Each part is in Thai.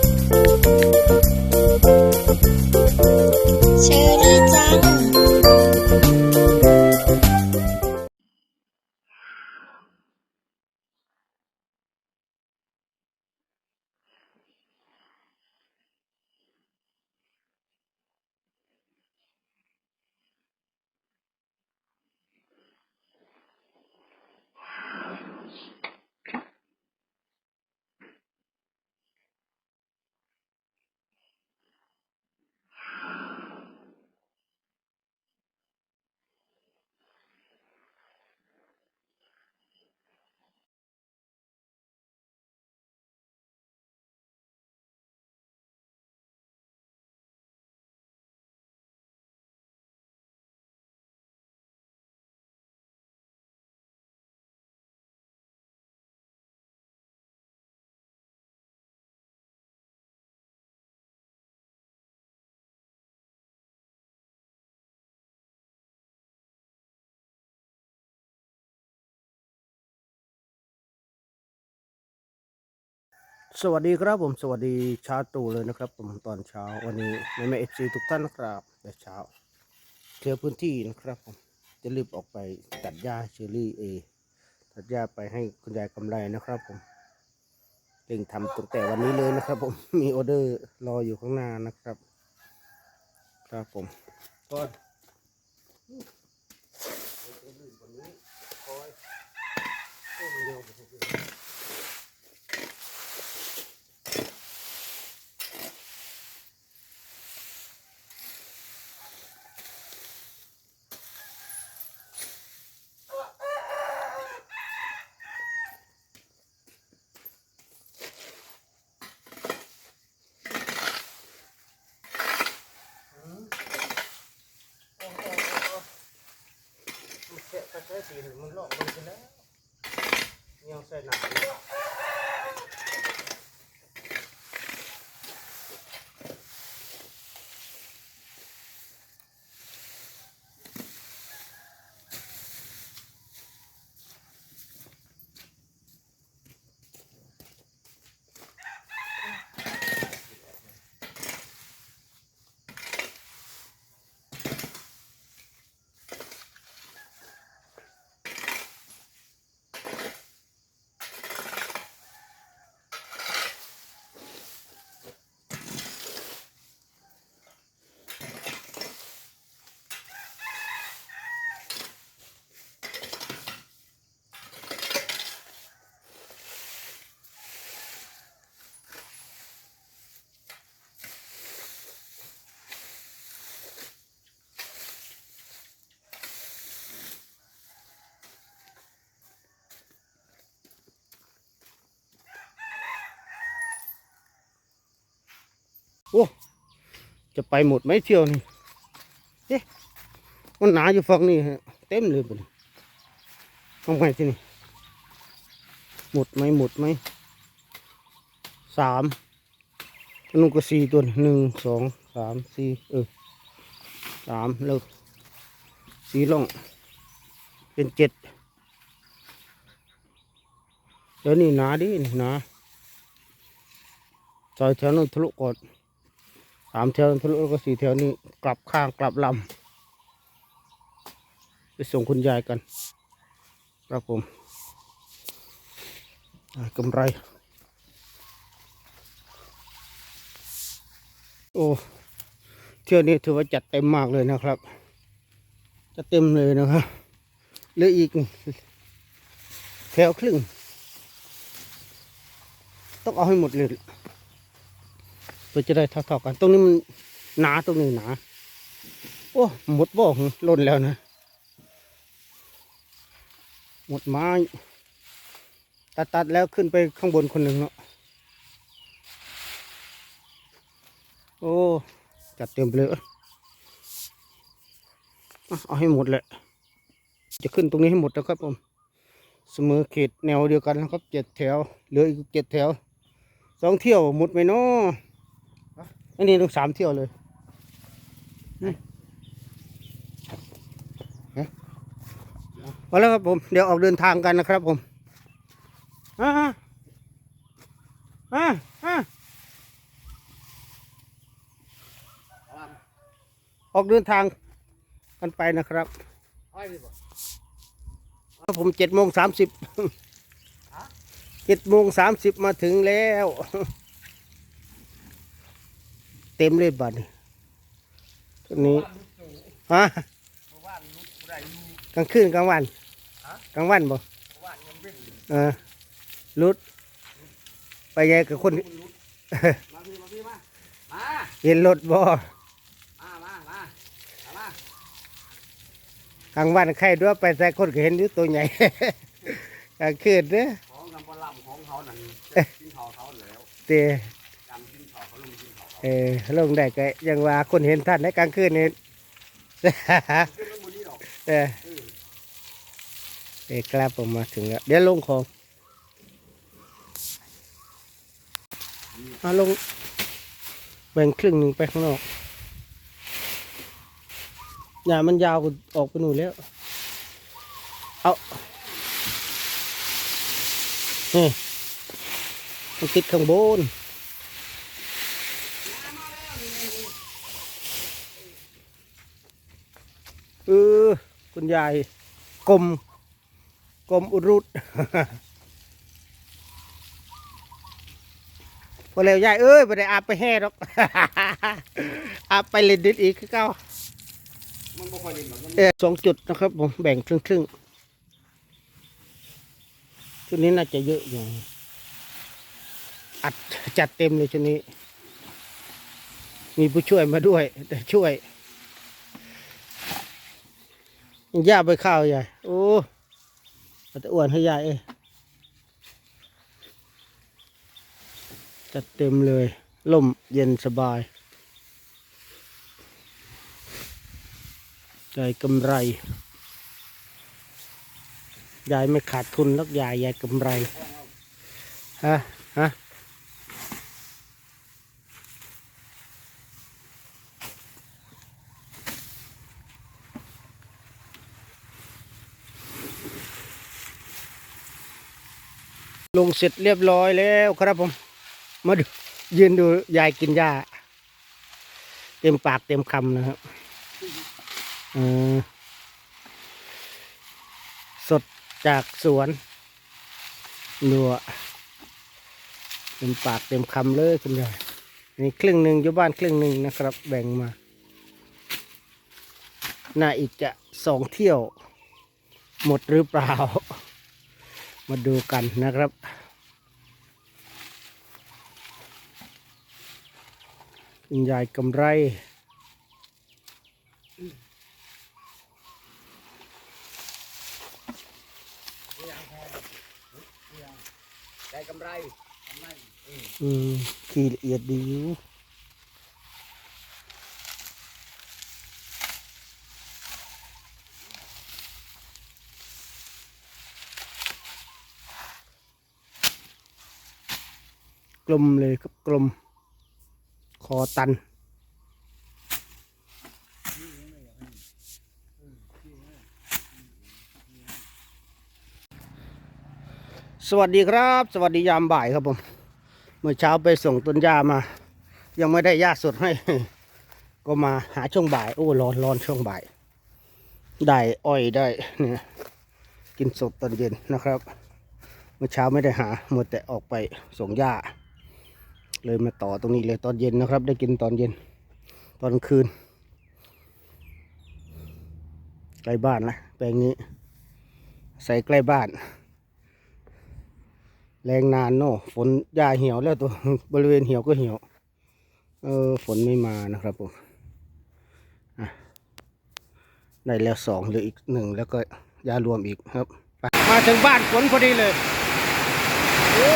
เช สวัสดีครับผมสวัสดีเช้าตู่เลยนะครับผมตอนเช้าวันนี้แม่แม่เอฟซีทุกท่านนะครับแต่เช้าเคลียร์พื้นที่นะครับผมจะรีบออกไปตัดหญ้าเชอรี่เอตัดหญ้าไปให้คุณยายกำไรนะครับผมเร่งทำตั้งแต่วันนี้เลยนะครับ ผมมีออเดอร์รออยู่ข้างหน้านะครับ ครับผมก็มัน โอ้จะไปหมดไหมเที่ยวนี่เอ๊ะมันหนาอยู่ฝั่งนี้ฮะเต็มเลยปุ่นทำไงที่นี่หมดไหมหมดไหมสามนนู้นก็สี่ตัวหนึ่งสองสามสี่เออสามแล้วสี่ล่อง เป็นเจ็ดเดี๋ยวนี้หนาดินี่หนาซอยแถวนู้นทะลุก่อน สามแถวทะลุแล้วก็สี่แถวนี้กลับข้างกลับลำไปส่งคุณยายกัน ครับผมกำไร โอ้เที่ยวนี้ถือว่าจัดเต็มมากเลยนะครับจัดเต็มเลยนะครับเหลืออีกแถวครึ่ง ต้องเอาให้หมดเลย เพื่อจะได้เท่าๆกัน ตรงนี้มันหนาตรงนี้หนา โอ้หมดบ่หึล่นแล้วนะ หมดไม้ ตัดตัดๆแล้วขึ้นไปข้างบนคนหนึ่งเนาะ โอ้ จัดเต็มไปเลยเอ้ยอะเอาให้หมดแหละ จะขึ้นตรงนี้ให้หมดนะครับผม เสมอเขตแนวเดียวกันนะครับเจ็ดแถว เหลืออีกเจ็ดแถว สองเที่ยวหมดไหมเนาะ อันนี้ต้องสามเที่ยวเลยพอแล้วครับผม เดี๋ยวออกเดินทางกันนะครับผมอ่าอ่าอ่าออกเดินทางกันไปนะครับครับผมเจ็ดโมงสามสิบเจ็ดโมงสามสิบมาถึงแล้ว เต็มเลยบัดนี้ตัวนี้ฮะเมื่อวานรุดบ่ได้อยู่กลางคืนกลางวันฮะกลางวันบ่เมื่อวานยังเป็นอยู่เออรุด ไปแย่กับคนมาพี่มาพี่มามาเห็นรถบ่มามามามามากลางวันใครด้วยไปแต่คนก็เห็นอยู่ตัวใหญ่กลางคืนเด้อของนำปลาลำของเขานั่นกินเขาเขาแล้วเตะจำกินเขาเขาลงกิน เออลงได้ก็ยังว่าคนเห็นท่านในกลางคืนนี่ขึ้นนี้ดอกเออเออกลับผมมาถึงแล้วเดี๋ยวลงของเอาลงแบ่งครึ่งหนึ่งไปข้างนอกอย่ามันยาวออกไปหนูแล้ว เอานี่มันติดข้างบน เออ คุณยายกลมกลมอุรุตพอแล้วยายเอ้ยไม่ได้อาบไปแห่หรอกอาบไปเล่นดินอีกคือเก้ามันบ่ค่อยเล่นหรอกมันเออสองจุดนะครับผมแบ่งครึ่งครึ่งๆชุดนี้น่าจะเยอะอยู่อัดจัดเต็มเลยชุดนี้ มีผู้ช่วยมาด้วย แต่ช่วย ย่าไปข้าวยายโอ้เอาแต่อ้วนให้ยายเอ้จัดเต็มเลยล่มเย็นสบายยายกำไรยายไม่ขาดทุนแล้วยายยายกำไร ฮะ ฮะ ลงเสร็จเรียบร้อยแล้วครับผม มาดูยืนดูยายกินหญ้า เต็มปากเต็มคำนะครับสดจากสวนนัวเต็มปากเต็มคำเลยคุณยายนี่ครึ่งหนึ่งอยู่บ้านครึ่งหนึ่งนะครับ แบ่งมา น่าอีกจะสองเที่ยว หมดหรือเปล่า มาดูกันนะครับ คุณยายกำไร ได้กำไรกำไรอืม ขี้ละเอียดดีอยู่ ลมเลยครับกลม คอตัน สวัสดีครับ สวัสดียามบ่ายครับผม เมื่อเช้าไปส่งต้นหญ้ามา ยังไม่ได้หญ้าสดให้ ก็มาหาช่วงบ่าย โอ้ร้อนร้อนช่วงบ่าย ได้อ้อยได้เนี่ยกินสดตอนเย็นนะครับ เมื่อเช้าไม่ได้หาหมดแต่ออกไปส่งหญ้า เลยมาต่อตรงนี้เลยตอนเย็นนะครับ ได้กินตอนเย็น ตอนคืนใกล้บ้านนะแปลงนี้ ใส่ใกล้บ้าน แรงนานเนาะฝนหญ้าเหี่ยวแล้วตัวบริเวณเหี่ยวก็เหี่ยว เออฝนไม่มานะครับผมได้แล้วสองเหลืออีกหนึ่งแล้วก็ยารวมอีกครับ มาถึงบ้านฝนพอดีเลย โอ้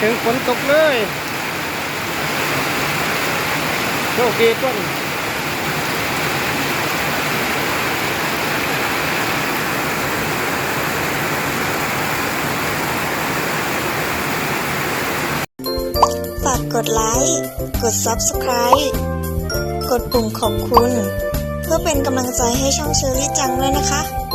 ถึงฝนตกเลยโชคดีต้นฝากกดไลค์ กด Subscribe กดกดปุ่มขอบคุณ เพื่อเป็นกำลังใจให้ช่องเชอรี่จังด้วยนะคะ